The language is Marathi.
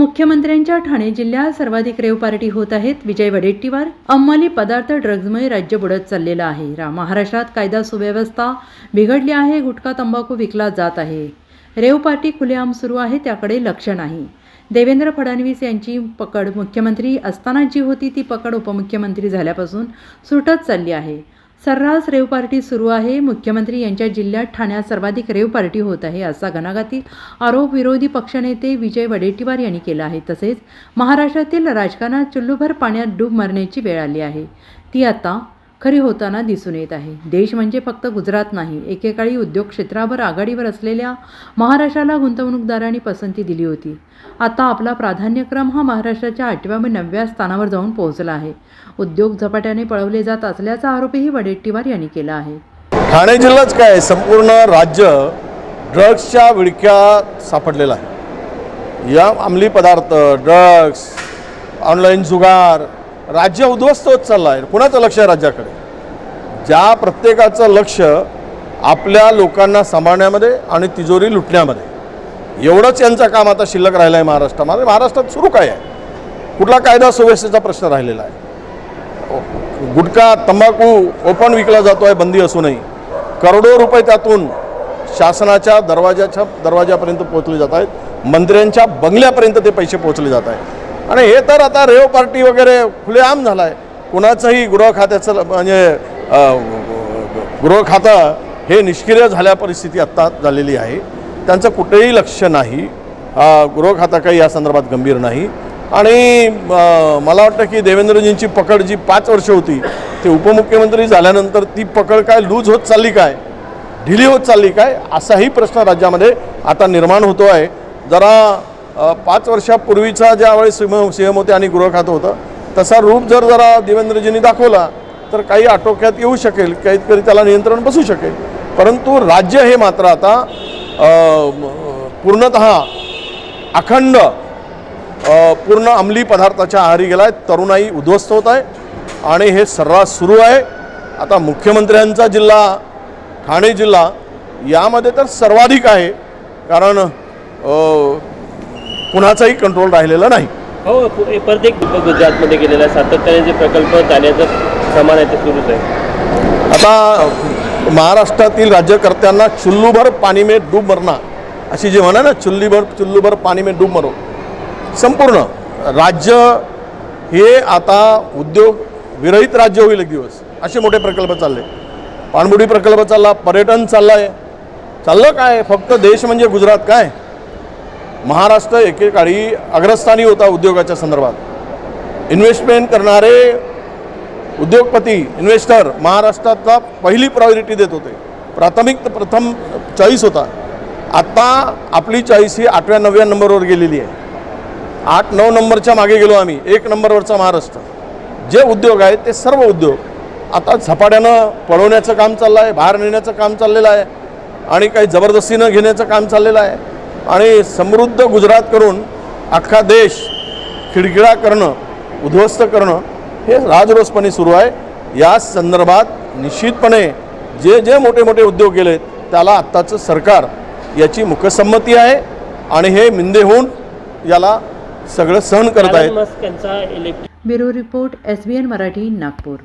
मुख्यमंत्र्यांच्या ठाणे जिल्ह्यात सर्वाधिक रेव पार्टी होत आहेत विजय वडेट्टीवार. अंमली पदार्थ ड्रग्जमुळे राज्य बुडत चाललेलं आहे. रा महाराष्ट्रात कायदा सुव्यवस्था बिघडली आहे गुटखा तंबाखू विकला जात आहे. रेव पार्टी खुलेआम सुरू आहे त्याकडे लक्ष नाही. देवेंद्र फडणवीस यांची पकड मुख्यमंत्री असताना जी होती ती पकड उपमुख्यमंत्री झाल्यापासून सुटत चालली आहे. सर्रास रेव पार्टी सुरू आहे. मुख्यमंत्री यांच्या जिल्ह्यात ठाण्यात सर्वाधिक रेव पार्टी होत आहे असा घणाघाती आरोप विरोधी पक्षनेते विजय वडेट्टीवार यांनी केला आहे. तसेच महाराष्ट्रातील राजकारणात चुल्लूभर पाण्यात डूब मारण्याची वेळ आली आहे. ती आता खरी होताना दिसून येत आहे. देश म्हणजे फक्त गुजरात नाही एकेकाळी उद्योग क्षेत्रावर आघाडीवर असलेल्या महाराष्ट्राला गुंतवणूकदारांनी पसंती दिली होती. आता आपला प्राधान्यक्रम हा महाराष्ट्राच्या आठव्या व नवव्या स्थानावर जाऊन पोहोचला आहे. उद्योग झपाट्याने पळवले जात असल्याचा आरोपही वडेट्टीवार यांनी केला आहे. ठाणे जिल्हाच काय संपूर्ण राज्य ड्रग्सच्या विडक्यात सापडलेला आहे. या अंमली पदार्थ ड्रग्स ऑनलाईन जुगार राज्य उद्ध्वस्त होत चाललं आहे. कुणाचं लक्ष आहे राज्याकडे? ज्या प्रत्येकाचं लक्ष आपल्या लोकांना सांभाळण्यामध्ये आणि तिजोरी लुटण्यामध्ये. एवढंच यांचं काम आता शिल्लक राहिलं आहे महाराष्ट्रामध्ये. महाराष्ट्रात सुरू काय आहे? कुठला कायदा सुव्यवस्थेचा प्रश्न राहिलेला आहे? गुटखा तंबाखू ओपन विकला जातो आहे बंदी असूनही. करोडो रुपये त्यातून शासनाच्या दरवाजाच्या दरवाजापर्यंत पोहोचले जात आहेत. मंत्र्यांच्या बंगल्यापर्यंत ते पैसे पोहोचले जात आहेत. आणि हे तर आता रेव पार्टी वगैरे खुलेआम झाला आहे कुणाचंही गृह खात्याचं म्हणजे अ, गृह खातं हे निष्क्रिय झाल्या परिस्थिती आत्ता झालेली आहे. त्यांचं कुठेही लक्ष नाही. अ, गृह खातं काही या संदर्भात गंभीर नाही. आणि मला वाटतं की देवेंद्रजींची पकड जी पाच वर्ष होती ते उपमुख्यमंत्री झाल्यानंतर ती पकड काय लूज होत चालली काय? ढिली होत चालली काय? असाही प्रश्न राज्यामध्ये आता निर्माण होतो आहे जरा पाच वर्षापूर्वीचा ज्यावेळेस सीएम सिंह होते आणि गृह खातं होतं तसा रूप जर जरा देवेंद्रजींनी दाखवला तर काही आटोक्यात येऊ शकेल काहीतरी त्याला नियंत्रण बसू शकेल. परंतु राज्य हे मात्र आता पूर्णत अखंड पूर्ण अंमली पदार्थाच्या आहारी गेला आहे तरुणाई उद्ध्वस्त होत आहे आणि हे सर्रास सुरू आहे. आता मुख्यमंत्र्यांचा जिल्हा ठाणे जिल्हा यामध्ये तर सर्वाधिक आहे कारण कुणाचाही कंट्रोल राहिलेला नाही. हो परत एक गुजरातमध्ये गेलेला सातत्याने जे प्रकल्प जाण्याचं प्रमाण आहे ते सुरूच आहे. आता महाराष्ट्रातील राज्यकर्त्यांना चुल्लूभर पाणी में डूब मरना अशी जी म्हणा ना चुल्लीभर चुल्लूभर पाणी में डूब मरो संपूर्ण राज्य हे आता उद्योग विरहित राज्य होईल एक दिवस असे मोठे प्रकल्प चालले. पाणबुडी प्रकल्प चालला पर्यटन चाललं आहे चाललं काय? फक्त देश म्हणजे गुजरात काय? महाराष्ट्र एकेकाळी अग्रस्थानी होता उद्योगाच्या संदर्भात. इन्व्हेस्टमेंट करणारे उद्योगपती इन्व्हेस्टर महाराष्ट्राचा पहिली प्रायोरिटी देत होते. प्राथमिक प्रथम चॉईस होता. आत्ता आपली चॉईस ही आठव्या नवव्या नंबरवर गेलेली आहे. आठ नऊ नंबरच्या मागे गेलो आम्ही. एक नंबरवरचा महाराष्ट्र. जे उद्योग आहेत ते सर्व उद्योग. आता झपाट्यानं पळवण्याचं काम चाललं आहे बाहेर नेण्याचं काम चाललेलं आहे. आणि काही जबरदस्तीनं घेण्याचं काम चाललेलं आहे. आणि समृद्ध गुजरात करून अख्खा देश खिडखिडा करणं उद्ध्वस्त करणं हे राजरोसपणे सुरू आहे. या संदर्भात निश्चितपणे जे जे मोठे मोठे उद्योग गेलेत त्याला आत्ताचं सरकार याची मुखसंमती आहे आणि हे मिंदे होऊन याला सगळं सहन करत आहेत. Electric bureau report S B N Marathi Nagpur.